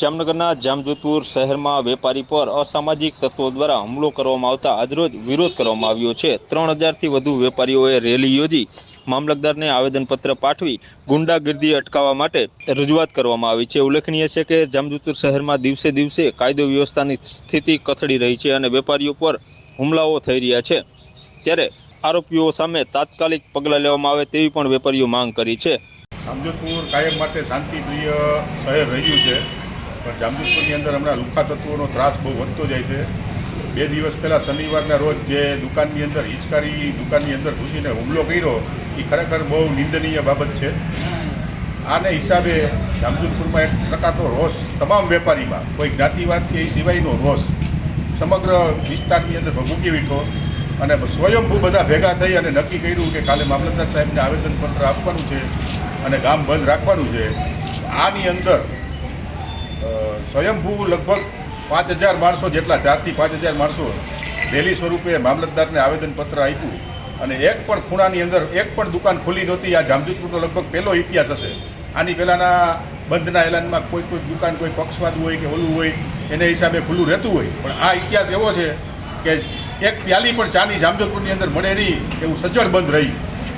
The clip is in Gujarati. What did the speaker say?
જામનગરના જામજોધપુર શહેરમાં વેપારી પર અસામાજિક તત્વો દ્વારા હુમલો કરવામાં આવતા આજરોજ વિરોધ કરવામાં આવ્યો છે. ત્રણ હજારથી વધુ વેપારીઓએ રેલી યોજી મામલતદારને આવેદનપત્ર પાઠવી ગુંડાગીર્દી અટકાવવા માટે રજૂઆત કરવામાં આવી છે. ઉલ્લેખનીય છે કે જામજોધપુર શહેરમાં દિવસે દિવસે કાયદો વ્યવસ્થાની સ્થિતિ કથળી રહી છે અને વેપારીઓ પર હુમલાઓ થઈ રહ્યા છે. ત્યારે આરોપીઓ સામે તાત્કાલિક પગલાં લેવામાં આવે તેવી પણ વેપારીઓ માંગ કરી છે. જામજોધપુર કાયમ માટે શાંતિપ્રિય શહેર રહ્યું છે. પણ જામજોધપુરની અંદર હમણાં લુખા તત્વોનો ત્રાસ બહુ વધતો જાય છે. બે દિવસ પહેલાં શનિવારના રોજ જે દુકાનની અંદર હિચકારી દુકાનની અંદર ઘૂસીને હુમલો કર્યો એ ખરેખર બહુ નિંદનીય બાબત છે. આને હિસાબે જામજોધપુરમાં એક પ્રકારનો રોષ તમામ વેપારીમાં, કોઈ જ્ઞાતિવાદ કે એ સિવાયનો રોષ સમગ્ર વિસ્તારની અંદર મૂકી વીઠો અને સ્વયંભૂ બધા ભેગા થઈ અને નક્કી કર્યું કે કાલે મામલતદાર સાહેબને આવેદનપત્ર આપવાનું છે અને ગામ બંધ રાખવાનું છે. આની અંદર સ્વયંભૂ લગભગ પાંચ હજાર માણસો જેટલા, ચારથી પાંચ હજાર માણસો રેલી સ્વરૂપે મામલતદારને આવેદનપત્ર આપ્યું અને એક પણ ખૂણાની અંદર, એક પણ દુકાન ખુલી નહોતી. આ જામજોધપુરનો લગભગ પહેલો ઇતિહાસ હશે. આની પહેલાંના બંધના એલાનમાં કોઈ કોઈ દુકાન, કોઈ પક્ષવાદ હોય કે ઓલું હોય, એને હિસાબે ખુલ્લું રહેતું હોય. પણ આ ઇતિહાસ એવો છે કે એક પ્યાલી પણ ચાની જામજોધપુરની અંદર મળે નહીં, એવું સજ્જડ બંધ રહી.